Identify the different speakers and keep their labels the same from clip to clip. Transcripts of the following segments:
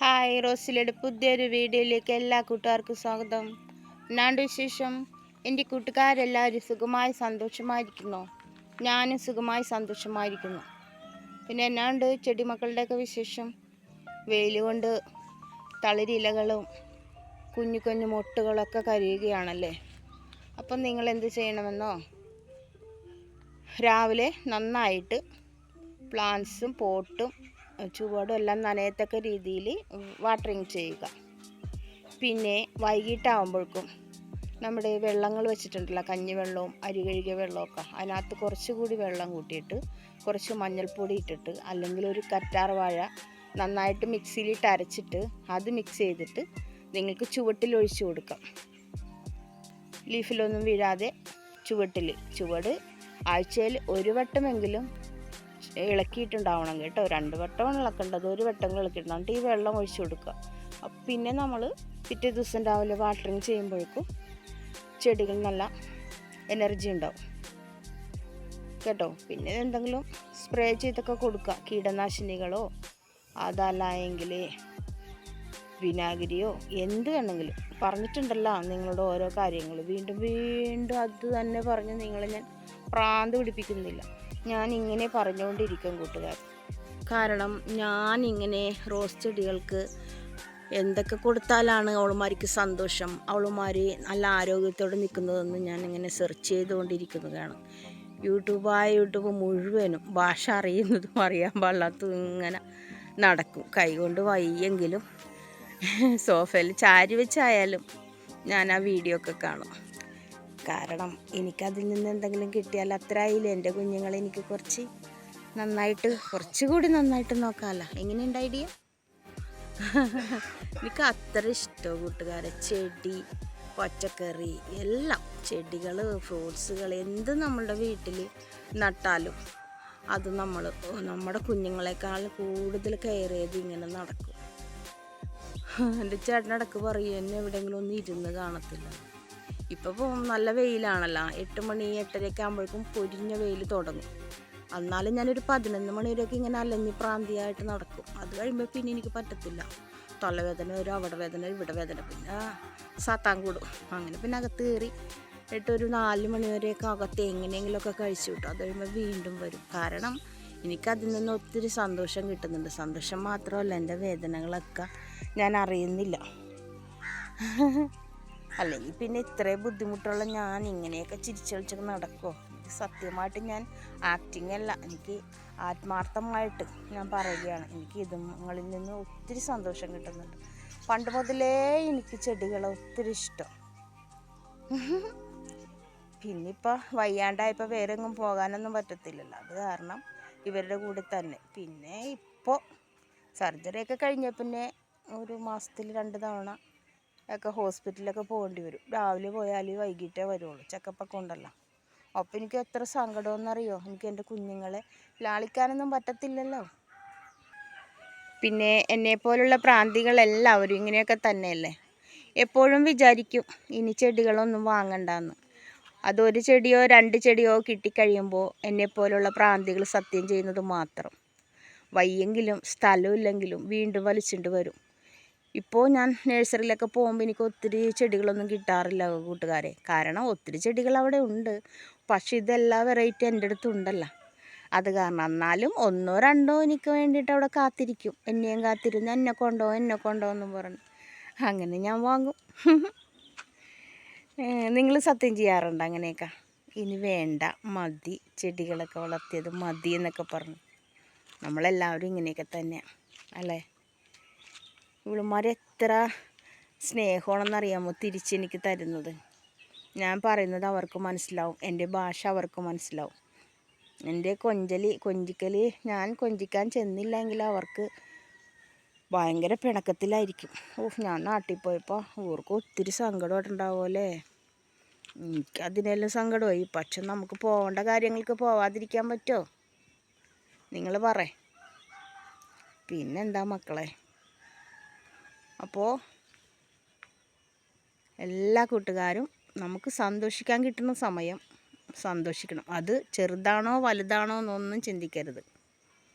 Speaker 1: Hi റോസിലയുടെ പുതിയൊരു വീഡിയോയിലേക്ക് എല്ലാ കൂട്ടുകാർക്കും സ്വാഗതം. എന്നാണ്ട് വിശേഷം? എന്റെ കൂട്ടുകാരെല്ലാവരും സുഖമായി സന്തോഷമായിരിക്കുന്നു. ഞാനും സുഖമായി സന്തോഷമായിരിക്കുന്നു. പിന്നെ എന്നാണ്ട് ചെടിമക്കളുടെയൊക്കെ വിശേഷം? വെയിൽ കൊണ്ട് തളിരിലകളും കുഞ്ഞു കുഞ്ഞു മൊട്ടുകളൊക്കെ കരയുകയാണല്ലേ? അപ്പം നിങ്ങൾ എന്ത് ചെയ്യണമെന്നോ? രാവിലെ നന്നായിട്ട് പ്ലാന്റ്സും പോട്ടും ചുവടും എല്ലാം നനയത്തക്ക രീതിയിൽ വാട്ടറിങ് ചെയ്യുക. പിന്നെ വൈകിട്ടാകുമ്പോഴേക്കും നമ്മുടെ വെള്ളങ്ങൾ വെച്ചിട്ടുണ്ടല്ലോ കഞ്ഞിവെള്ളവും അരി കഴുകിയ വെള്ളമൊക്കെ. അതിനകത്ത് കുറച്ചുകൂടി വെള്ളം കൂട്ടിയിട്ട് കുറച്ച് മഞ്ഞൾപ്പൊടി ഇട്ടിട്ട് അല്ലെങ്കിൽ ഒരു കറ്റാർ വാഴ നന്നായിട്ട് മിക്സിയിലിട്ട് അരച്ചിട്ട് അത് മിക്സ് ചെയ്തിട്ട് നിങ്ങൾക്ക് ചുവട്ടിൽ ഒഴിച്ചു കൊടുക്കാം. ലീഫിലൊന്നും വീഴാതെ ചുവട്ടിൽ. ചുവട് ആഴ്ചയിൽ ഒരു വട്ടമെങ്കിലും ഇളക്കിയിട്ടുണ്ടാവണം കേട്ടോ. രണ്ട് വട്ടമാണ് ഇളക്കേണ്ടത്. ഒരു വട്ടം ഇളക്കിയിട്ടുണ്ടാവും ഈ വെള്ളം ഒഴിച്ചു കൊടുക്കുക. പിന്നെ നമ്മൾ പിറ്റേ ദിവസം രാവിലെ വാട്ടറിങ് ചെയ്യുമ്പോഴേക്കും ചെടികൾ നല്ല എനർജി ഉണ്ടാവും. കേട്ടോ? പിന്നെ എന്തെങ്കിലും സ്പ്രേ ചെയ്തൊക്കെ കൊടുക്കുക. കീടനാശിനികളോ അതല്ല എങ്കിൽ വിനാഗിരിയോ എന്ത് വേണമെങ്കിലും. പറഞ്ഞിട്ടുണ്ടല്ലോ നിങ്ങളുടെ ഓരോ കാര്യങ്ങൾ വീണ്ടും വീണ്ടും അത് തന്നെ പറഞ്ഞ് നിങ്ങളെ ഞാൻ പ്രാന്ത് പിടിപ്പിക്കുന്നില്ല. ഞാൻ ഇങ്ങനെ പറഞ്ഞുകൊണ്ടിരിക്കും കൂട്ടുകാർ. കാരണം ഞാൻ ഇങ്ങനെ റോസ് ചെടികൾക്ക് എന്തൊക്കെ കൊടുത്താലാണ് അവളുമാർക്ക് സന്തോഷം അവളുമാർ നല്ല ആരോഗ്യത്തോടെ നിൽക്കുന്നതെന്ന് ഞാൻ ഇങ്ങനെ സെർച്ച് ചെയ്തുകൊണ്ടിരിക്കുന്നതാണ് യൂട്യൂബായ യൂട്യൂബ് മുഴുവനും ഭാഷ അറിയുന്നതും അറിയാൻ പാടില്ലാത്തതും ഇങ്ങനെ നടക്കും. കൈകൊണ്ട് വയ്യെങ്കിലും സോഫയിൽ ചാരി വെച്ചായാലും ഞാൻ ആ വീഡിയോ ഒക്കെ കാണും. കാരണം എനിക്കതിൽ നിന്ന് എന്തെങ്കിലും കിട്ടിയാൽ അത്ര എന്റെ കുഞ്ഞുങ്ങളെ എനിക്ക് കുറച്ച് നന്നായിട്ട് കുറച്ചുകൂടി നന്നായിട്ട് നോക്കാമല്ലോ. എങ്ങനെയുണ്ട് ഐഡിയ? എനിക്ക് അത്ര ഇഷ്ടമാണ് കൂട്ടുകാരെ. ചെടി പച്ചക്കറി എല്ലാം. ചെടികൾ ഫ്രൂട്ട്സുകൾ എന്ത് നമ്മളുടെ വീട്ടിൽ നട്ടാലും അത് നമ്മൾ നമ്മുടെ കുഞ്ഞുങ്ങളെക്കാൾ കൂടുതൽ കെയർ ചെയ്ത് ഇങ്ങനെ നടക്കും. എന്റെ ചേട്ടനടക്ക് പറയും എന്നെ എവിടെയെങ്കിലും ഒന്ന് ഇരുന്ന് കാണത്തില്ല. ഇപ്പോൾ നല്ല വെയിലാണല്ലോ. എട്ട് മണി എട്ടരയൊക്കെ ആകുമ്പോഴേക്കും പൊരിഞ്ഞ വെയിൽ തുടങ്ങും. എന്നാലും ഞാനൊരു പതിനൊന്ന് മണി വരെയൊക്കെ ഇങ്ങനെ അലഞ്ഞ് പ്രാന്തിയായിട്ട് നടക്കും. അത് കഴിയുമ്പോൾ പിന്നെ എനിക്ക് പറ്റത്തില്ല. തലവേദന ഒരു അവിടെ വേദന ഇവിടെ വേദന പിന്നെ സാത്താൻ കൂടും. അങ്ങനെ പിന്നെ അകത്ത് കയറി ഒരു നാല് മണി വരെയൊക്കെ അകത്ത് എങ്ങനെയെങ്കിലുമൊക്കെ കഴിച്ചു കിട്ടും. അത് കഴിയുമ്പോൾ വീണ്ടും വരും. കാരണം എനിക്കതിൽ നിന്ന് ഒത്തിരി സന്തോഷം കിട്ടുന്നുണ്ട്. സന്തോഷം മാത്രമല്ല എന്റെ വേദനകളൊക്കെ ഞാൻ അറിയുന്നില്ല. അല്ലെങ്കിൽ പിന്നെ ഇത്രയും ബുദ്ധിമുട്ടുള്ള ഞാൻ ഇങ്ങനെയൊക്കെ ചിരിച്ചൊളിച്ചൊക്കെ നടക്കുമോ സത്യമായിട്ട് ഞാൻ ആക്ടിങ് അല്ല എനിക്ക് ആത്മാർത്ഥമായിട്ട് ഞാൻ പറയുകയാണ്. എനിക്ക് ഇതുങ്ങളിൽ നിന്ന് ഒത്തിരി സന്തോഷം കിട്ടുന്നുണ്ട്. പണ്ട് മുതലേ എനിക്ക് ചെടികളെ ഒത്തിരി ഇഷ്ടം. പിന്നിപ്പോൾ വയ്യാണ്ടായപ്പോൾ വേറെ എങ്ങും പോകാനൊന്നും പറ്റത്തില്ലല്ലോ. അത് കാരണം ഇവരുടെ കൂടെ തന്നെ. പിന്നെ ഇപ്പോൾ സർജറിയൊക്കെ കഴിഞ്ഞ പിന്നെ ഒരു മാസത്തിൽ രണ്ട് തവണ ഒക്കെ ഹോസ്പിറ്റലിലൊക്കെ പോകേണ്ടി വരും. രാവിലെ പോയാൽ വൈകിട്ടേ വരുള്ളൂ. ചെക്കപ്പൊക്കെ ഉണ്ടല്ലോ. അപ്പോൾ എനിക്ക് എത്ര സങ്കടമെന്നറിയോ? എനിക്ക് എന്റെ കുഞ്ഞുങ്ങളെ ലാളിക്കാനൊന്നും പറ്റത്തില്ലല്ലോ. പിന്നെ എന്നെപ്പോലുള്ള പ്രാന്തികളെല്ലാവരും ഇങ്ങനെയൊക്കെ തന്നെയല്ലേ? എപ്പോഴും വിചാരിക്കും ഇനി ചെടികളൊന്നും വാങ്ങണ്ടെന്ന്. അതൊരു ചെടിയോ രണ്ട് ചെടിയോ കിട്ടിക്കഴിയുമ്പോൾ എന്നെപ്പോലുള്ള പ്രാന്തികൾ സത്യം ചെയ്യുന്നത് മാത്രം. വയ്യെങ്കിലും സ്ഥലമില്ലെങ്കിലും വീണ്ടും വലിച്ചുകൊണ്ട് വരും. ഇപ്പോൾ ഞാൻ നഴ്സറിയിലൊക്കെ പോകുമ്പോൾ എനിക്ക് ഒത്തിരി ചെടികളൊന്നും കിട്ടാറില്ല കൂട്ടുകാരെ. കാരണം ഒത്തിരി ചെടികൾ അവിടെ ഉണ്ട്. പക്ഷേ ഇതെല്ലാ വെറൈറ്റി എന്റെ അടുത്തുണ്ടല്ലോ അത് കാരണം എന്നാലും ഒന്നോ രണ്ടോ എനിക്ക് വേണ്ടിയിട്ട് അവിടെ കാത്തിരിക്കും. എന്നെയും കാത്തിരുന്ന് എന്നെ കൊണ്ടോ എന്നെ കൊണ്ടോ എന്നും പറഞ്ഞു. അങ്ങനെ ഞാൻ വാങ്ങും. നിങ്ങൾ സത്യം ചെയ്യാറുണ്ട് അങ്ങനെയൊക്കെ? ഇനി വേണ്ട. മതി. ചെടികളൊക്കെ വളർത്തിയത് മതി എന്നൊക്കെ പറഞ്ഞു. നമ്മളെല്ലാവരും ഇങ്ങനെയൊക്കെ തന്നെയാണ് അല്ലേ? ഇവളുമാർ എത്ര സ്നേഹമാണെന്നറിയാമോ തിരിച്ചെനിക്ക് തരുന്നത്. ഞാൻ പറയുന്നത് അവർക്ക് മനസ്സിലാവും. എന്റെ ഭാഷ അവർക്ക് മനസ്സിലാവും. എന്റെ കൊഞ്ചലി കൊഞ്ചിക്കൽ ഞാൻ കൊഞ്ചിക്കാൻ ചെന്നില്ലെങ്കിൽ അവർക്ക് ഭയങ്കര പിണക്കത്തിലായിരിക്കും. ഓ ഞാൻ നാട്ടിൽ പോയപ്പോൾ അവർക്ക് ഒത്തിരി സങ്കടമായിട്ടുണ്ടാവുമല്ലേ എനിക്കതിനെല്ലാം സങ്കടമായി. പക്ഷെ നമുക്ക് പോകേണ്ട കാര്യങ്ങൾക്ക് പോവാതിരിക്കാൻ പറ്റുമോ നിങ്ങൾ പറ പിന്നെന്താ മക്കളെ? അപ്പോൾ എല്ലാ കൂട്ടുകാരും നമുക്ക് സന്തോഷിക്കാൻ കിട്ടുന്ന സമയം സന്തോഷിക്കണം. അത് ചെറുതാണോ വലുതാണോ എന്നൊന്നും ചിന്തിക്കരുത്.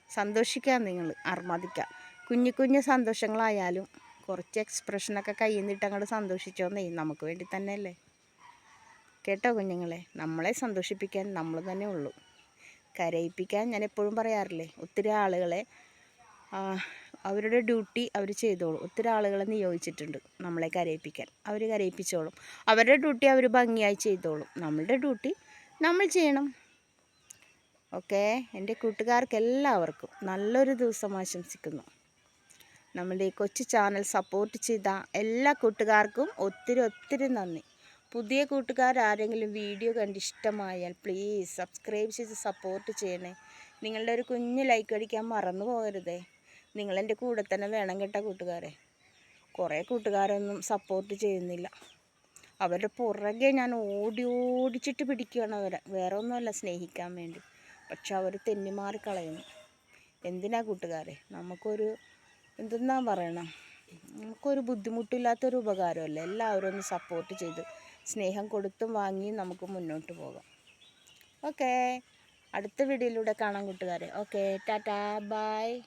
Speaker 1: സന്തോഷിക്കാൻ നിങ്ങൾ അർമാദിക്കുക കുഞ്ഞു കുഞ്ഞു സന്തോഷങ്ങളായാലും കുറച്ച് എക്സ്പ്രഷനൊക്കെ കയ്യിൽ നിന്നിട്ട് അങ്ങോട്ട് സന്തോഷിച്ചോന്നേ നമുക്ക് വേണ്ടി തന്നെയല്ലേ. കേട്ടോ കുഞ്ഞുങ്ങളെ നമ്മളെ സന്തോഷിപ്പിക്കാൻ നമ്മൾ തന്നെ ഉള്ളൂ. കരയിപ്പിക്കാൻ ഞാൻ എപ്പോഴും പറയാറില്ലേ ഒത്തിരി ആളുകളെ അവരുടെ ഡ്യൂട്ടി അവർ ചെയ്തോളും. ഒത്തിരി ആളുകളെ നിയോഗിച്ചിട്ടുണ്ട് നമ്മളെ കരയിപ്പിക്കാൻ. അവർ കരയിപ്പിച്ചോളും. അവരുടെ ഡ്യൂട്ടി അവർ ഭംഗിയായി ചെയ്തോളും. നമ്മളുടെ ഡ്യൂട്ടി നമ്മൾ ചെയ്യണം. ഓക്കെ? എന്റെ കൂട്ടുകാർക്ക് എല്ലാവർക്കും നല്ലൊരു ദിവസം ആശംസിക്കുന്നു. നമ്മളുടെ ഈ കൊച്ചു ചാനൽ സപ്പോർട്ട് ചെയ്ത എല്ലാ കൂട്ടുകാർക്കും ഒത്തിരി ഒത്തിരി നന്ദി. പുതിയ കൂട്ടുകാർ ആരെങ്കിലും വീഡിയോ കണ്ട് ഇഷ്ടമായാൽ പ്ലീസ് സബ്സ്ക്രൈബ് ചെയ്ത് സപ്പോർട്ട് ചെയ്യണേ. നിങ്ങളുടെ ഒരു കുഞ്ഞ് ലൈക്ക് അടിക്കാൻ മറന്നു പോകരുതേ. നിങ്ങളെന്റെ കൂടെ തന്നെ വേണം കേട്ടോ കൂട്ടുകാരെ. കുറേ കൂട്ടുകാരൊന്നും സപ്പോർട്ട് ചെയ്യുന്നില്ല. അവരുടെ പുറകെ ഞാൻ ഓടി ഓടിച്ചിട്ട് പിടിക്കുകയാണ് അവരെ. വേറെ ഒന്നുമല്ല സ്നേഹിക്കാൻ വേണ്ടി. പക്ഷെ അവർ തെന്നിമാറി കളയുന്നു. എന്തിനാ കൂട്ടുകാരെ? നമുക്കൊരു എന്തെന്നാ പറയണം? നമുക്കൊരു ബുദ്ധിമുട്ടില്ലാത്തൊരു ഉപകാരമല്ല? എല്ലാവരും ഒന്ന് സപ്പോർട്ട് ചെയ്ത് സ്നേഹം കൊടുത്തും വാങ്ങിയും നമുക്ക് മുന്നോട്ട് പോകാം. ഓക്കേ അടുത്ത വീഡിയോയിലൂടെ കാണാം കൂട്ടുകാരെ. Okay tata bye